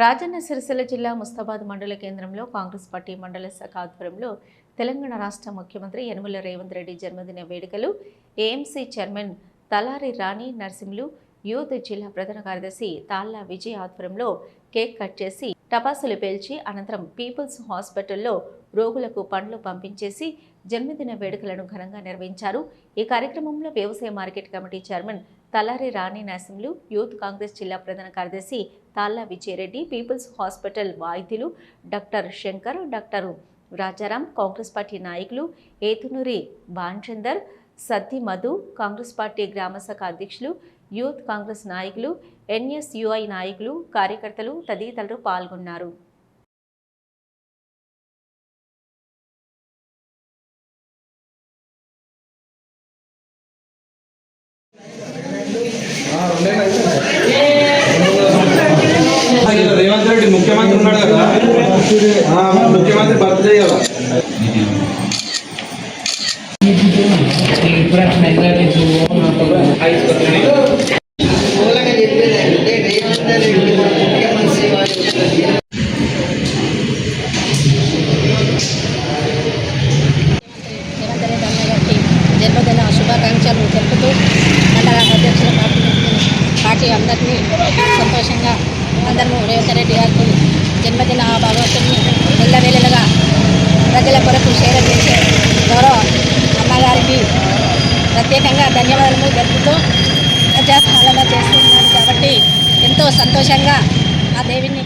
రాజన్న సిరిసిల్ల జిల్లా ముస్తాబాద్ మండల కేంద్రంలో కాంగ్రెస్ పార్టీ మండల శాఖ ఆధ్వర్యంలో తెలంగాణ రాష్ట్ర ముఖ్యమంత్రి యనమల రేవంత్ రెడ్డి జన్మదిన వేడుకలు AMC chairman Talari Rani Narsimhulu youth జిల్లా ప్రధాన కార్యదర్శి తాళ్ళ విజయ్ ఆధ్వర్యంలో కేక్ కట్ చేసి టపాసులు పేల్చి అనంతరం పీపుల్స్ హాస్పిటల్లో రోగులకు పండ్లు పంపించేసి జన్మదిన వేడుకలను ఘనంగా నిర్వహించారు. ఈ కార్యక్రమంలో వ్యవసాయ market committee chairman Talari Rani Narasimhulu youth Congress జిల్లా ప్రధాన కార్యదర్శి తాళ్ళ విజయరెడ్డి పీపుల్స్ హాస్పిటల్ వైద్యులు doctor Shankar doctor Rajaram Congress party నాయకులు ఏతునూరి భాన్చందర్ సద్ది మధు కాంగ్రెస్ పార్టీ గ్రామ శాఖ అధ్యక్షులు యూత్ కాంగ్రెస్ నాయకులు ఎన్ఎస్యుఐ నాయకులు కార్యకర్తలు తదితరులు పాల్గొన్నారు రేవంత్ రెడ్డి ముఖ్యమంత్రి ఉన్నాడు కదా ఆ, మన ముఖ్యమంత్రి బర్త్డే కదా మూలంగా జన్మదిన శుభాకాంక్షలు తెలుపుతూ మండల అధ్యక్షుల పార్టీ పార్టీ అందరినీ సంతోషంగా అందరూ రేవంత్ రెడ్డి గారికి జన్మదిన భగవంతుని ఎల్లవేళలుగా ప్రజల కొరకు సేవ చేసే గౌరవ అమ్మగారికి ప్రత్యేకంగా ధన్యవాదాలు తెలుపుతూ ఎంతో సంతోషంగా ఆ దేవిని